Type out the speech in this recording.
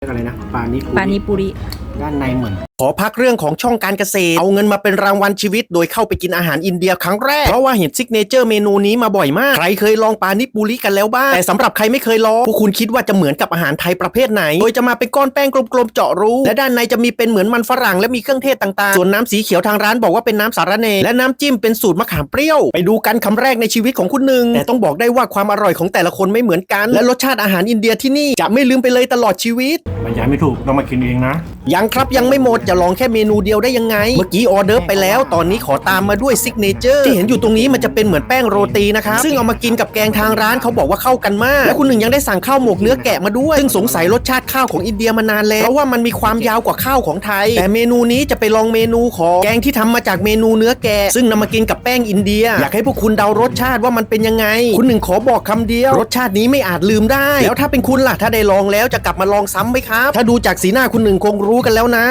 เรียกอะไรนะปานิปุปานิปุริ ด้านในเหมือน ขอพักเรื่องของช่องการเกษตร เอาเงินมาเป็นรางวัลชีวิต โดยเข้าไปกินอาหารอินเดียครั้งแรก เพราะว่าเห็นซิกเนเจอร์เมนูนี้มาบ่อยมาก ใครเคยลองปานิปุริกันแล้วบ้าง แต่สำหรับใครไม่เคยลอง พวกคุณคิดว่าจะเหมือนกับอาหารไทยประเภทไหน โดยจะมาเป็นก้อนแป้งกลมๆเจาะรู และด้านในจะมีเป็นเหมือนมันฝรั่งและมีเครื่องเทศต่างๆ ส่วนน้ำสีเขียวทางร้านบอกว่าเป็นน้ำสาระเน และน้ำจิ้มเป็นสูตรมะขามเปรี้ยว ไปดูกันคำแรกในชีวิตของคุณหนึ่งแต่ต้องบอกได้ว่าความอร่อยของแต่ละคนไม่เหมือนกัน และรสชาติอาหารอินเดียที่นี่จะไม่ลืมไปเลยตลอดชีวิต บรรยายไม่ถูกต้องมากินเองนะ ยังครับยังไม่หมดจะลองแค่เมนูเดียวได้ยังไง เมื่อกี้ออเดอร์ไปแล้ว ตอนนี้ขอตามมาด้วยซิกเนเจอร์ที่เห็นอยู่ตรงนี้มันจะเป็นเหมือนแป้งโรตีนะครับซึ่งเอามากินกับแกงทางร้านเขาบอกว่าเข้ากันมาก และคุณหนึ่งยังได้สั่งข้าวหมกเนื้อแกะมาด้วย ซึ่งสงสัยรสชาติข้าวของอินเดียมานานแล้วเพราะว่ามันมีความยาวกว่าข้าวของไทย แต่เมนูนี้จะไปลองเมนูของแกงที่ทำมาจากเมนูเนื้อแกะซึ่งนำมากินกับแป้งอินเดีย อยากให้พวกคุณเดารสชาติว่ามันเป็นยังไง คุณหนึ่งขอบอกคำเดียว รสชาตินี้ไม่อาจลืมได้ แล้วถ้าเป็นคุณล่ะถ้าได้ลองแล้วจะกลับมาลองซ้ำไหมครับถ้าดูจากสีหน้าคุณหนึ่งคงรู้กันแล้วนะ